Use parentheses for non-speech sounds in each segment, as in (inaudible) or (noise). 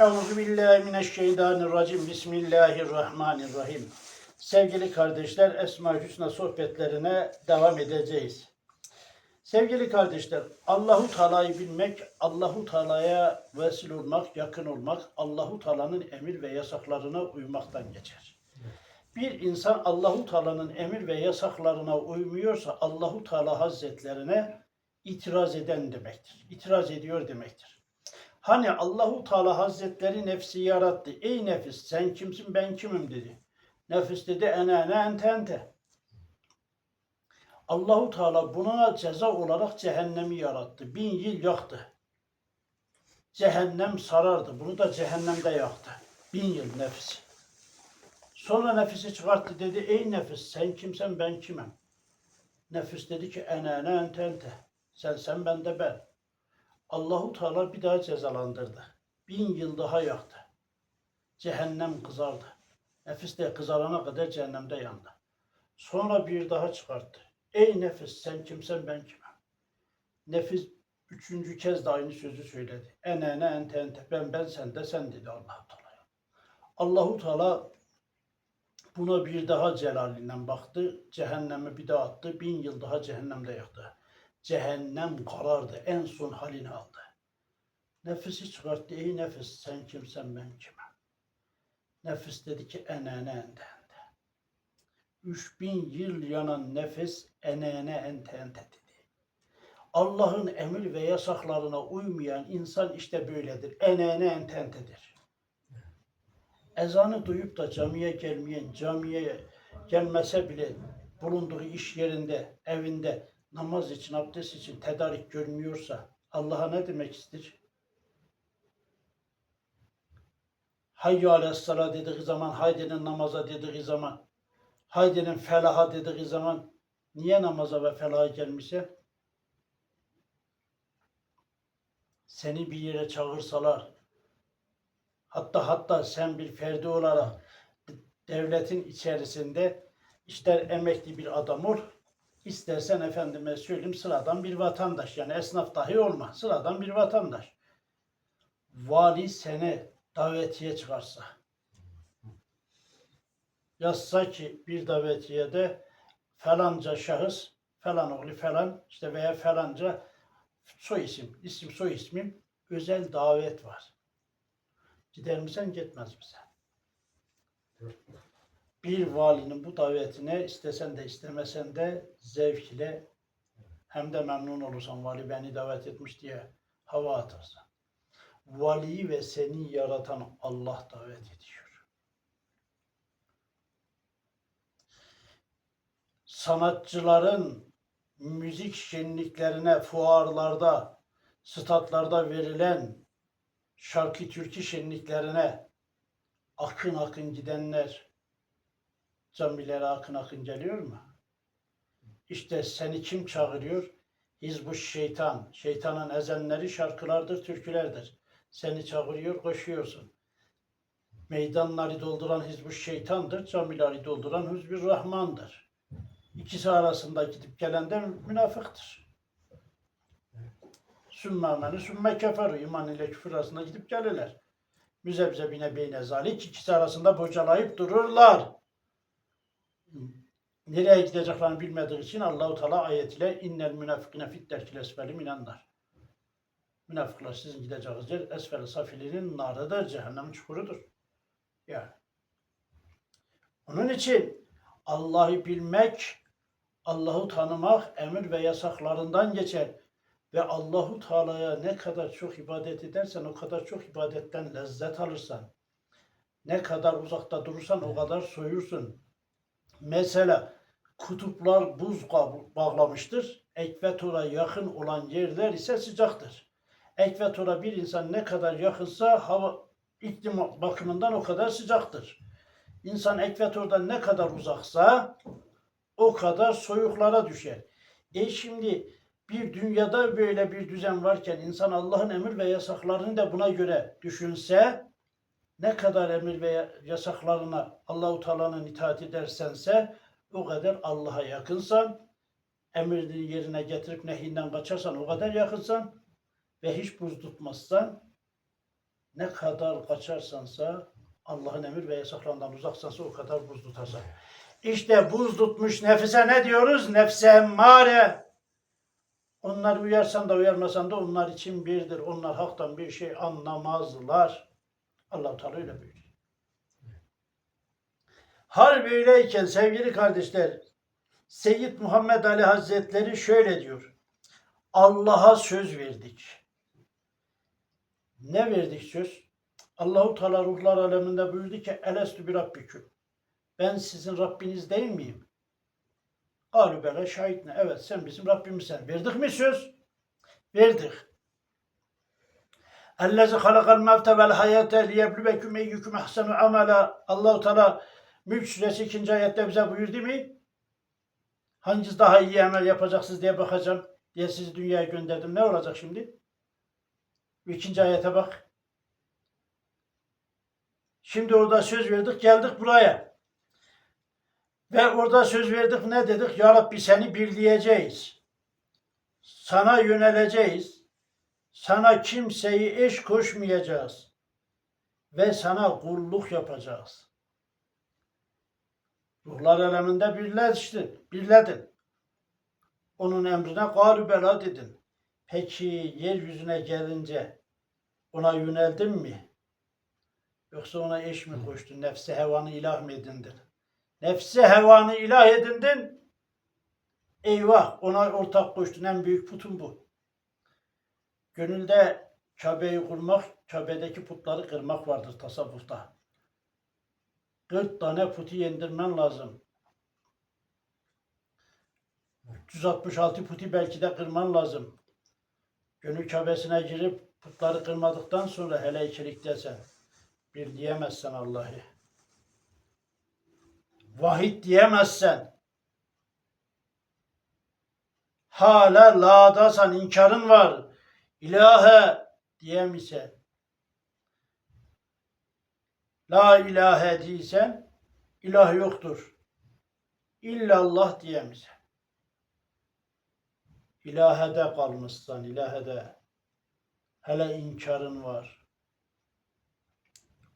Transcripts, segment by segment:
Euzu billahi mineşşeytanirracim. Bismillahirrahmanirrahim. Sevgili kardeşler, Esma Hüsna sohbetlerine devam edeceğiz. Sevgili kardeşler, Allahu Teala'yı bilmek, Allahu Teala'ya vesile olmak, yakın olmak, Allahu Teala'nın emir ve yasaklarına uymaktan geçer. Bir insan Allahu Teala'nın emir ve yasaklarına uymuyorsa Allahu Teala Hazretlerine itiraz eden demektir. İtiraz ediyor demektir. Hani Allahu Teala Hazretleri nefsi yarattı. Ey nefis sen kimsin ben kimim dedi. Nefis dedi ene ene ente ente. Allahu Teala buna ceza olarak cehennemi yarattı. Bin yıl yaktı. Cehennem sarardı. Bunu da cehennemde yaktı. Bin yıl nefis. Sonra nefisi çıkarttı dedi. Ey nefis sen kimsen ben kimim? Nefis dedi ki ene ene ente ente. Sen sen ben de ben. Allahu Teala bir daha cezalandırdı. Bin yıl daha yaktı. Cehennem kızardı. Nefis de kızarana kadar cehennemde yandı. Sonra bir daha çıkarttı. Ey nefis sen kimsen ben kimim? Nefis üçüncü kez de aynı sözü söyledi. En ene ente ente ben ben sen de sen dedi Allahu Teala. Allahu Teala buna bir daha celalinden baktı. Cehenneme bir daha attı. Bin yıl daha cehennemde yaktı. Cehennem karardı. En son halini aldı. Nefisi çıkarttı. Ey nefis sen kimsen ben kimim? Nefis dedi ki ene ene ente ente. Üç bin yıl yanan nefis ene ene ente ente dedi. Allah'ın emir ve yasaklarına uymayan insan işte böyledir. Ene ene ente entedir. Ezanı duyup da camiye gelmeyen, camiye gelmese bile bulunduğu iş yerinde, evinde namaz için, abdest için tedarik görmüyorsa Allah'a ne demek ister? Hayya aleyhissalâ dediği zaman, haydinin namaza dediği zaman, haydinin felaha dediği zaman niye namaza ve felaha gelmişse? Seni bir yere çağırsalar, hatta hatta sen bir ferdi olarak devletin içerisinde ister emekli bir adam ol, istersen efendime söyleyeyim sıradan bir vatandaş yani esnaf dahi olma sıradan bir vatandaş. Vali seni davetiye çıkarsa yazsa ki bir davetiyede falanca şahıs falan oğlu falan işte veya falanca soy isim, isim soy ismim özel davet var. Gider misin gitmez misin? Bir valinin bu davetine istesen de istemesen de zevk ile hem de memnun olursan vali beni davet etmiş diye hava atarsan. Valiyi ve seni yaratan Allah davet ediyor. Sanatçıların müzik şenliklerine, fuarlarda, statlarda verilen şarkı türkü şenliklerine akın akın gidenler, camilere akın akın geliyor mu? İşte seni kim çağırıyor? Hizbu şeytan. Şeytanın ezenleri şarkılardır, türkülerdir. Seni çağırıyor, koşuyorsun. Meydanları dolduran hizbu şeytandır, camileri dolduran hizbü rahmandır. İkisi arasında gidip gelen de münafıktır. Sümme ameni, sümme keferu. İman ile küfür arasında gidip gelirler. Müzebzebine beyne zalik. ikisi arasında bocalayıp dururlar nereye gideceklerini bilmediği için Allahu Teala ayetiyle innel münafikine fit derkil esfeli minennar. Münafıklar sizin gideceğiniz yer esfel safilinin narıdır, cehennem çukurudur. Yani. Onun için Allah'ı bilmek, Allah'ı tanımak emir ve yasaklarından geçer. Ve Allahu Teala'ya ne kadar çok ibadet edersen o kadar çok ibadetten lezzet alırsan. Ne kadar uzakta durursan o kadar soyursun. Mesela kutuplar buz bağlamıştır. Ekvatora yakın olan yerler ise sıcaktır. Ekvatora bir insan ne kadar yakınsa hava iklim bakımından o kadar sıcaktır. İnsan ekvatordan ne kadar uzaksa o kadar soyuklara düşer. E şimdi bir dünyada böyle bir düzen varken insan Allah'ın emir ve yasaklarını da buna göre düşünse ne kadar emir ve yasaklarına Allahu Teala'nın itaat edersense o kadar Allah'a yakınsan, emrini yerine getirip nehinden kaçarsan o kadar yakınsan ve hiç buz tutmazsan Ne kadar kaçarsansa Allah'ın emir ve yasaklarından uzaksansa o kadar buz tutarsan. İşte buz tutmuş nefise ne diyoruz? Nefse emmare. Onlar uyarsan da uyarmasan da onlar için birdir. Onlar haktan bir şey anlamazlar. Allah Teala öyle buyuruyor. Hal böyleyken sevgili kardeşler, Seyyid Muhammed Ali Hazretleri şöyle diyor. Allah'a söz verdik. Ne verdik söz? Allahu Teala ruhlar aleminde buyurdu ki elestü bir rabbiküm. Ben sizin Rabbiniz değil miyim? Galu bela şahitne. Evet sen bizim Rabbimizsen. Verdik mi söz? Verdik. Ellezi halakal mevte vel hayate liyebluvekum eyyukum ahsenu amela. Allahu Teala Mülk suresi 2. ayette bize buyurdu mi? Hanginiz daha iyi amel yapacaksınız diye bakacağım diye sizi dünyaya gönderdim. Ne olacak şimdi? İkinci ayete bak. Şimdi orada söz verdik geldik buraya. Ve orada söz verdik ne dedik? Ya Rabbi seni birleyeceğiz. Sana yöneleceğiz. Sana kimseyi eş koşmayacağız. Ve sana kulluk yapacağız. Ruhlar aleminde birleştin, birledin. Onun emrine galü bela dedin. Peki yeryüzüne gelince ona yöneldin mi? Yoksa ona eş mi koştun? Nefsi hevanı ilah mı edindin? Nefsi hevanı ilah edindin. Eyvah ona ortak koştun. En büyük putun bu. Gönülde Kabe'yi kurmak, Kabe'deki putları kırmak vardır tasavvufta. 40 tane putu yendirmen lazım. 366 putu belki de kırman lazım. Gönül Kabe'sine girip putları kırmadıktan sonra hele ikiliktesen bir diyemezsen Allah'ı. Vahid diyemezsen hala la'dasan inkarın var. İlahe diyemisen La ilahe diysen ilah yoktur. İllallah diyemeysen. İlahede kalmışsan, ilahede. Hele inkarın var.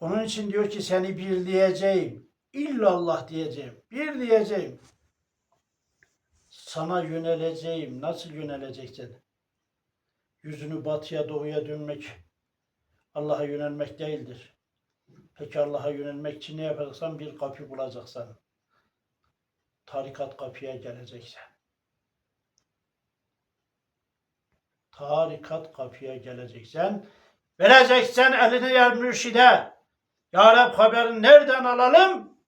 Onun için diyor ki seni birleyeceğim. İllallah diyeceğim. Bir diyeceğim. Sana yöneleceğim. Nasıl yöneleceksin? Yüzünü batıya doğuya dönmek Allah'a yönelmek değildir. Peki Allah'a yönelmek için ne yapacaksan bir kapı bulacaksan. Tarikat kapıya geleceksen. Tarikat kapıya geleceksen. Vereceksen eline yer mürşide. Ya Rab haberini nereden alalım?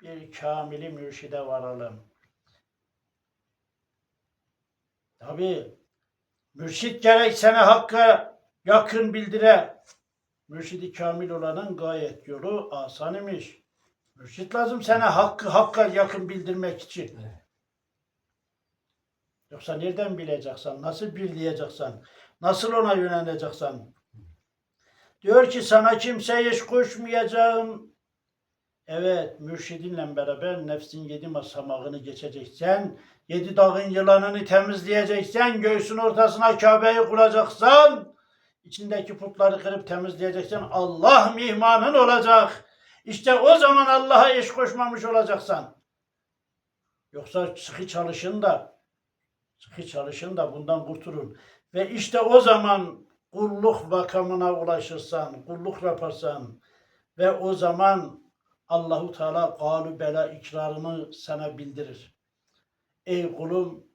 Bir kamili mürşide varalım. Tabi mürşit gerek sana hakka yakın bildire. Mürşidi kamil olanın gayet yolu asan imiş. Mürşit lazım sana hakkı hakka yakın bildirmek için. Yoksa nereden bileceksen, nasıl birleyeceksen, nasıl ona yöneleceksen. Diyor ki sana kimseye hiç koşmayacağım. Evet, mürşidinle beraber nefsin yedi basamağını geçeceksen, yedi dağın yılanını temizleyeceksen, göğsün ortasına Kabe'yi kuracaksan, içindeki putları kırıp temizleyeceksen Allah mihmanın olacak. İşte o zaman Allah'a eş koşmamış olacaksan. Yoksa sıkı çalışın da sıkı çalışın da bundan kurtulun. Ve işte o zaman kulluk makamına ulaşırsan, kulluk yaparsan ve o zaman Allahu Teala galu bela ikrarını sana bildirir. Ey kulum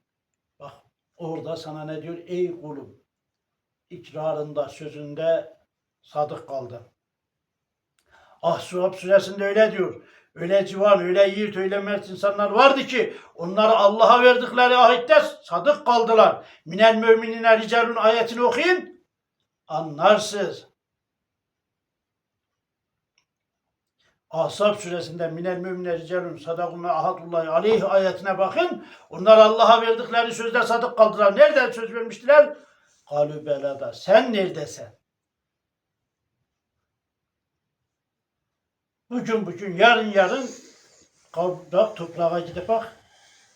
bak orada sana ne diyor? Ey kulum ikrarında, sözünde sadık kaldı. Ahzab suresinde öyle diyor. Öyle civan, öyle yiğit, öyle mert insanlar vardı ki onları Allah'a verdikleri ahitte sadık kaldılar. Minel müminine ricalun ayetini okuyun. Anlarsınız. Ahzab suresinde minel müminine ricalun sadakume ahadullahi aleyhi ayetine bakın. Onlar Allah'a verdikleri sözde sadık kaldılar. Nereden söz vermiştiler? Kalü belada. Sen neredesin? Bugün bugün yarın yarın bak toprağa gidip bak.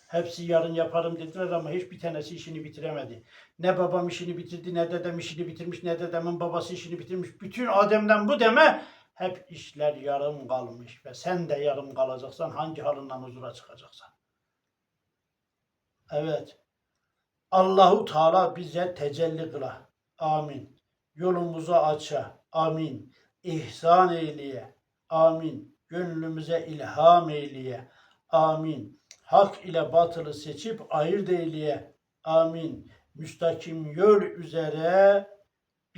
Hepsi yarın yaparım dediler ama hiçbir tanesi işini bitiremedi. Ne babam işini bitirdi, ne dedem işini bitirmiş, ne dedemin babası işini bitirmiş. Bütün Adem'den bu deme hep işler yarım kalmış ve sen de yarım kalacaksan hangi halından huzura çıkacaksan. Evet. Allahu Teala bize tecelli kıla. Amin. Yolumuzu aça. Amin. İhsan eyleye. Amin. Gönlümüze ilham eyleye. Amin. Hak ile batılı seçip ayırt eyleye. Amin. Müstakim yol üzere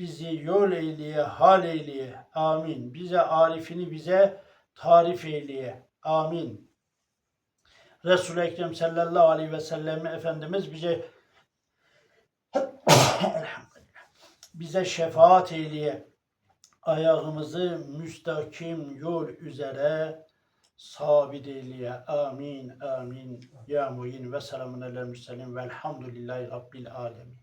bizi yol eyleye, hal eyleye. Amin. Bize arifini bize tarif eyleye. Amin. Resul-i Ekrem sallallahu aleyhi ve sellem Efendimiz bize (coughs) bize şefaat eyleye. Ayağımızı müstakim yol üzere sabit eyleye. Amin, amin. Ya muyin ve selamun aleyhi ve sellem velhamdülillahi rabbil alemin.